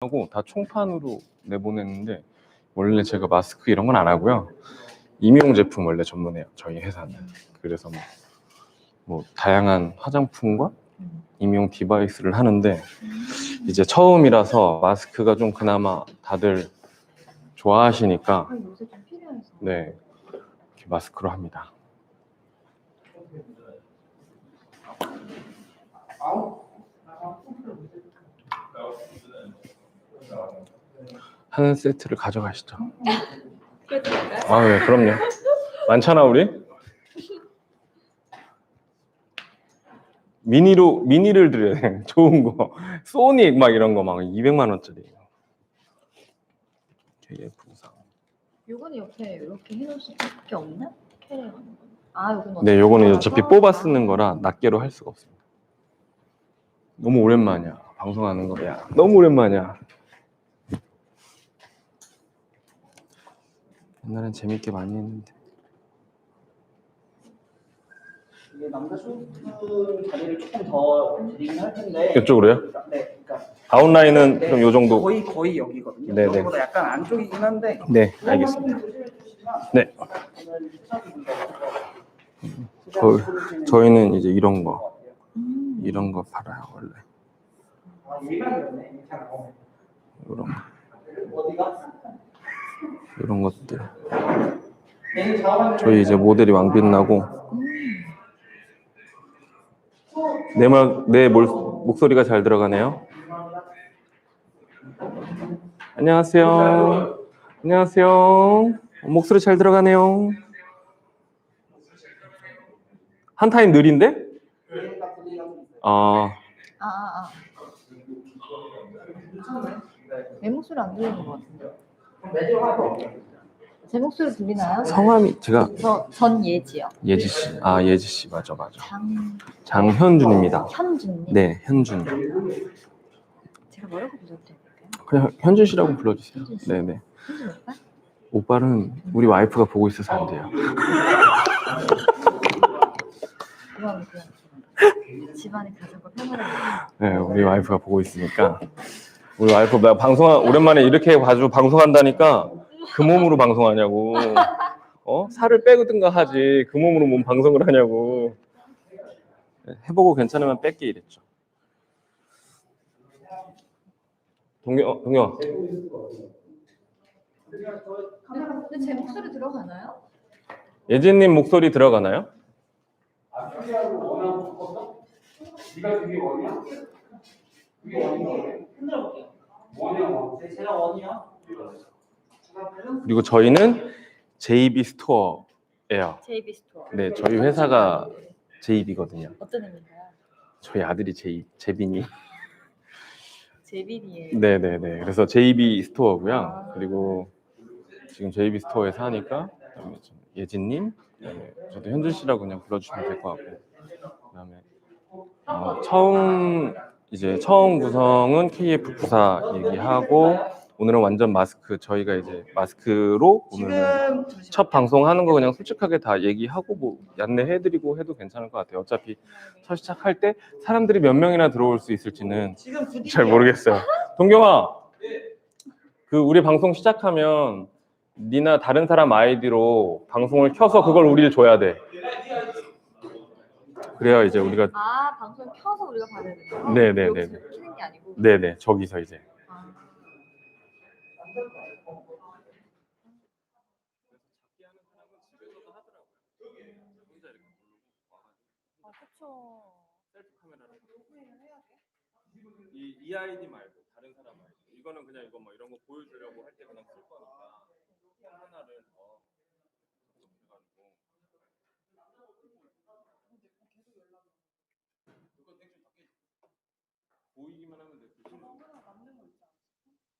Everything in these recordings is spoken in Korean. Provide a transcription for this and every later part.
하고 다 총판으로 내보냈는데 원래 제가 마스크 이런 건 안 하고요. 임용 제품 원래 전문해요. 저희 회사는. 그래서 뭐, 뭐 다양한 화장품과 음. 임용 디바이스를 하는데 이제 처음이라서 마스크가 좀 그나마 다들 좋아하시니까 아, 요새 좀 필요해서. 네 이렇게 마스크로 합니다. 한 세트를 가져가시죠. 아, 네, 그럼요. 많잖아, 우리. 미니로, 미니를 드려야 돼. 좋은 거. 소닉 막 이런 거 막 200만 원짜리. KF94. 요거는 옆에 이렇게 해 놓을 수밖에 없나? 캐리어. 아, 요거는 네, 요거는 어차피? 뽑아 쓰는 거라 낱개로 할 수가 없습니다. 너무 오랜만이야. 방송하는 거. 야, 너무 오랜만이야. 옛날엔 재밌게 많이 했는데. 이게 남자 쇼트 자리를 조금 더 드리긴 할 텐데. 이쪽으로요? 네, 그러니까 다운라인은 그럼 요 정도. 거의 거의 여기거든요. 네 네. 여기보다 약간 안쪽이긴 한데. 네, 알겠습니다. 네. 거- 저희는 이제 이런 거, 음. 이런 거 팔아요, 원래. 아. 이런 거, 어디가? 이런 것들. 저희 이제 모델이 왕빛나고, 내 말, 내 몰, 목소리가 잘 들어가네요. 안녕하세요. 안녕하세요. 목소리 잘 들어가네요. 한 타임 느린데? 아, 아, 아, 아. 내 목소리 안 들리는 것 같은데. 제 목소리 들리나요? 성함이 제가 저 전예지요. 예지 씨. 아, 예지 씨. 맞아, 맞아. 장 장현준입니다. 현준님. 네, 현준. 제가 뭐라고 불러드릴까요? 그냥 현준 씨라고 불러 주세요. 현준 씨. 네, 네. 현준 오빠? 오빠는 우리 와이프가 보고 있어서 안 돼요. 그냥 집안의 가족과 평화를 네, 우리 와이프가 보고 있으니까. 우리 와이프 나 방송 오랜만에 이렇게 봐주 방송한다니까 그 몸으로 방송하냐고. 어 살을 빼든가 하지 그 몸으로 뭔 방송을 하냐고. 네, 해보고 괜찮으면 뺄게 이랬죠. 동경 어, 동경 근데 제 목소리 들어가나요? 예진님 목소리 들어가나요? 네가 그게 원이야? 그게 원이야? 흔들어 볼게요. 네, 제가. 그리고 저희는 JB 스토어예요. JB 스토어. 네, 저희 회사가 JB거든요. 어떤 의미인가요? 저희 아들이 제 제빈이. 제비니의 네, 네, 네. 그래서 JB 스토어고요. 그리고 지금 JB 그다음에 좀 예진님, 그다음에 저도 현준 씨라고 그냥 불러주시면 될 것 같고, 그다음에 어, 처음 이제 처음 구성은 KF 부사 얘기하고 오늘은 완전 마스크 저희가 이제 마스크로 지금 첫 방송하는 거 그냥 솔직하게 다 얘기하고 뭐 안내해드리고 해도 괜찮을 것 같아요. 어차피 첫 시작할 때 사람들이 몇 명이나 들어올 수 있을지는. 잘 모르겠어요. 동경아, 그 우리 방송 시작하면 니나 다른 사람 아이디로 방송을 켜서 그걸 우리를 줘야 돼. 그래야 이제 우리가 아 방송 켜서 우리가 받아야 되는 거? 네, 네, 네, 여기서 네. 키는 게 아니고 네네 저기서 이제 아. 아 그쵸 이, 이 아이디 말고 다른 사람 아이디 이거는 그냥 이거 뭐 이런 거 보여주려고 할 때 그냥 쓸 거니까 하나를 더 해가지고 보이기만 하면 돼. 그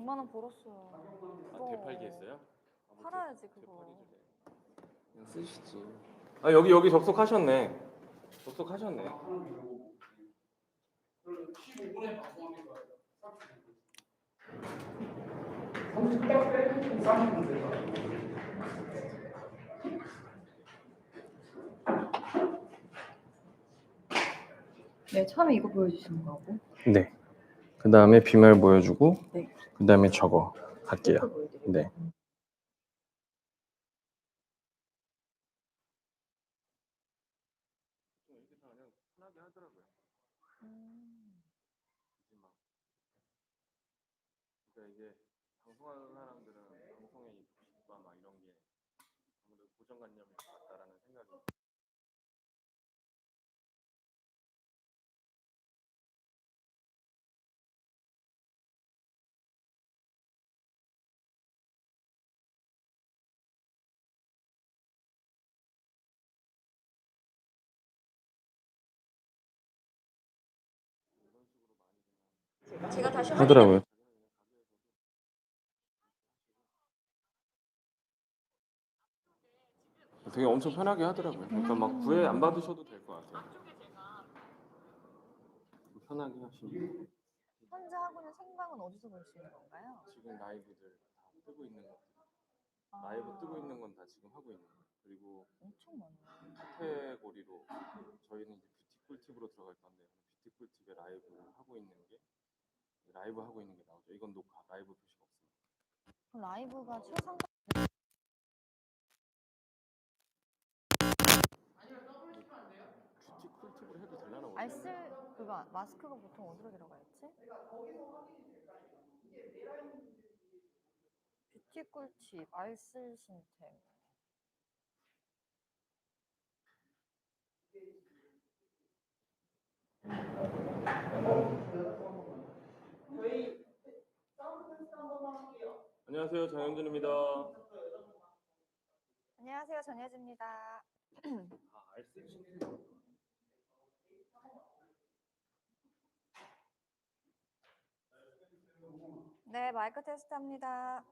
백만원 벌었어요. 아, 또 되팔기 했어요? 팔아야지 그거. 그냥 쓰시지. 아 여기 여기 접속하셨네. 접속하셨네. 15분에 방송하니까 30분 딱 빼고 30분 돼요. 네, 처음에 이거 보여주시는 거고. 네. 그 다음에 비말 보여주고, 네. 그 다음에 저거 보여드릴게요. 네. 편하게 하더라고요. 음. 그러니까 이게 방송하는 사람들은 방송의 이 도식과 막 이런 게 아무래도 고정관념일 것 같다라는 생각이 제가 다시 하더라고요. 되게 엄청 편하게 하더라고요. 그러니까 막 구애 안 받으셔도 될 것 같아요. 편하게 하시면 현재 하고는 생방은 어디서 볼 수 있는 건가요? 지금 라이브들 다 뜨고 있는 거 아, 라이브 뜨고 있는 건 다 지금 하고 있는 거예요. 그리고 엄청 많네. 카테고리로 저희는 이제 뷰티 꿀팁으로 들어갈 건데 뷰티 꿀팁에 라이브를 하고 있는 게 라이브 하고 있는 게 나오죠. 이건 녹화 라이브 표시가 없어요. 그럼 라이브가 최상단 뷰티 꿀팁으로 해도 되려나 모르겠어요. 알쓸 그거 마스크가 보통 어디로 들어가 있지? 뷰티 꿀팁 알쓸 신템. 안녕하세요. 장현준입니다. 안녕하세요 전혜주입니다. 아, 네 마이크 테스트합니다.